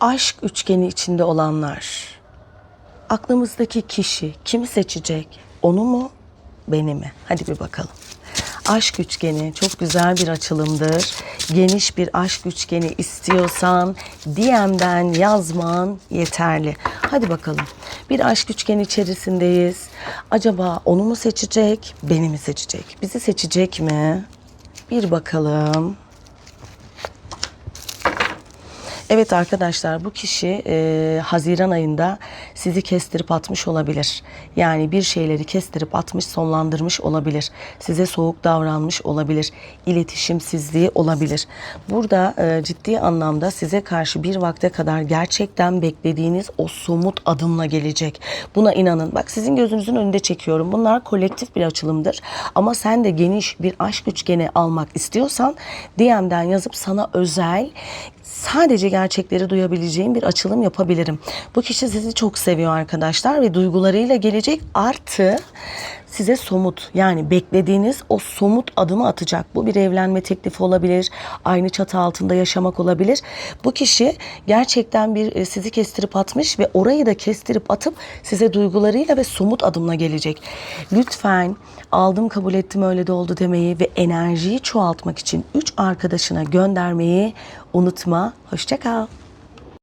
aşk üçgeni içinde olanlar. Aklımızdaki kişi kimi seçecek? Onu mu? Beni mi? Hadi bir bakalım. Aşk üçgeni çok güzel bir açılımdır. Geniş bir aşk üçgeni istiyorsan DM'den yazman yeterli. Hadi bakalım. Bir aşk üçgeni içerisindeyiz. Acaba onu mu seçecek, beni mi seçecek? Bizi seçecek mi? Bir bakalım. Evet arkadaşlar bu kişi e, Haziran ayında sizi kestirip atmış olabilir. Yani bir şeyleri kestirip atmış, sonlandırmış olabilir. Size soğuk davranmış olabilir. İletişimsizliği olabilir. Burada e, ciddi anlamda size karşı bir vakte kadar gerçekten beklediğiniz o somut adımla gelecek. Buna inanın. Bak sizin gözünüzün önünde çekiyorum. Bunlar kolektif bir açılımdır. Ama sen de geniş bir aşk üçgeni almak istiyorsan DM'den yazıp sana özel sadece gerçekleri duyabileceğim bir açılım yapabilirim. Bu kişi sizi çok seviyor arkadaşlar ve duygularıyla gelecek artı size somut yani beklediğiniz o somut adımı atacak. Bu bir evlenme teklifi olabilir, aynı çatı altında yaşamak olabilir. Bu kişi gerçekten bir e, sizi kestirip atmış ve orayı da kestirip atıp size duygularıyla ve somut adımla gelecek. Lütfen aldım kabul ettim öyle de oldu demeyi ve enerjiyi çoğaltmak için 3 arkadaşına göndermeyi unutma. Hoşça kal.